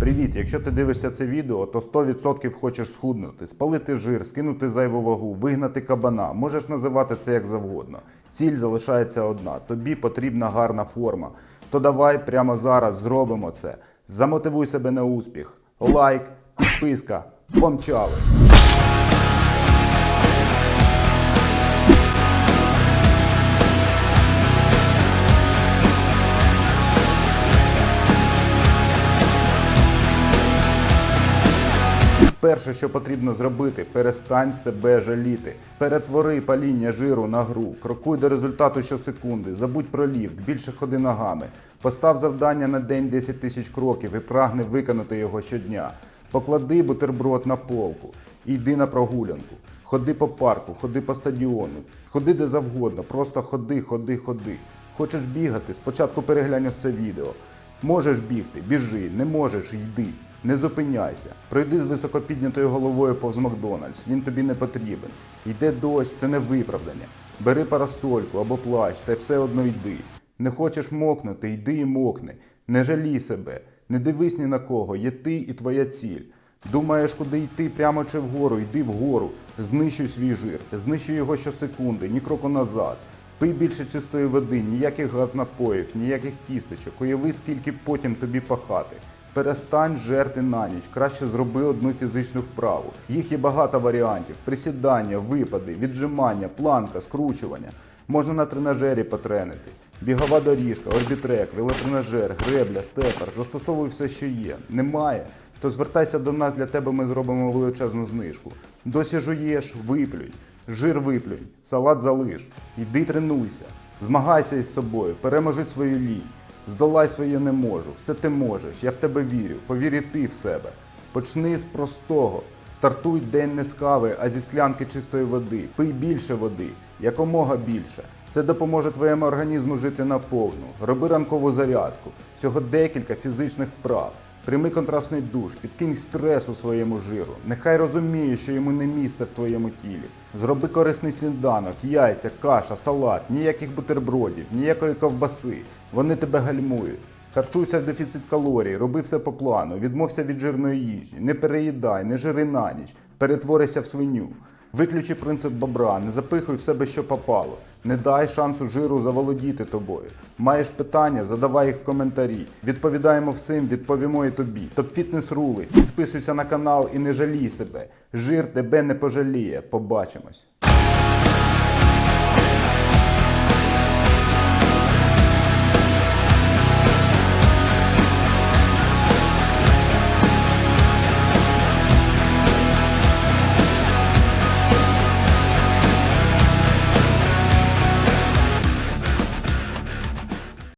Привіт! Якщо ти дивишся це відео, то 100% хочеш схуднути, спалити жир, скинути зайву вагу, вигнати кабана. Можеш називати це як завгодно. Ціль залишається одна: тобі потрібна гарна форма. То давай прямо зараз зробимо це. Замотивуй себе на успіх. Лайк, підписка, помчали! Перше, що потрібно зробити, перестань себе жаліти. Перетвори паління жиру на гру, крокуй до результату щосекунди, забудь про ліфт, більше ходи ногами. Постав завдання на день 10 тисяч кроків і прагни виконати його щодня. Поклади бутерброд на полку і йди на прогулянку. Ходи по парку, ходи по стадіону, ходи де завгодно, просто ходи, ходи, ходи. Хочеш бігати? Спочатку переглянь це відео. Можеш бігти, біжи, не можеш, йди. Не зупиняйся. Пройди з високо піднятою головою повз Макдональдс. Він тобі не потрібен. Йде дощ, це не виправдання. Бери парасольку або плащ, та все одно йди. Не хочеш мокнути, йди і мокни. Не жалій себе, не дивись ні на кого, є ти і твоя ціль. Думаєш, куди йти прямо чи вгору, йди вгору, знищуй свій жир, знищуй його щосекунди, ні кроку назад. Пий більше чистої води, ніяких газнапоїв, ніяких тістечок, уяви, скільки потім тобі пахати. Перестань жерти на ніч, краще зроби одну фізичну вправу. Їх є багато варіантів: присідання, випади, віджимання, планка, скручування. Можна на тренажері потренити. Бігова доріжка, орбітрек, велотренажер, гребля, степер. Застосовуй все, що є. Немає. То звертайся до нас, для тебе ми зробимо величезну знижку. Досі жуєш, виплюнь. Жир виплюнь, салат залиш. Йди тренуйся. Змагайся із собою, переможи свою лінь. Здолай своє не можу. Все ти можеш. Я в тебе вірю. Повір і ти в себе. Почни з простого. Стартуй день не з кави, а зі склянки чистої води. Пий більше води, якомога більше. Це допоможе твоєму організму жити наповну. Роби ранкову зарядку. Всього декілька фізичних вправ. Прийми контрастний душ, підкинь стрес у своєму жиру. Нехай розуміє, що йому не місце в твоєму тілі. Зроби корисний сніданок, яйця, каша, салат, ніяких бутербродів, ніякої ковбаси. Вони тебе гальмують. Харчуйся в дефіцит калорій, роби все по плану, відмовся від жирної їжі, не переїдай, не жири на ніч, перетворися в свиню. Виключи принцип бобра, не запихуй в себе, що попало. Не дай шансу жиру заволодіти тобою. Маєш питання, задавай їх в коментарі. Відповідаємо всім, відповімо і тобі. Топ фітнес рули. Підписуйся на канал і не жалій себе. Жир тебе не пожаліє. Побачимось.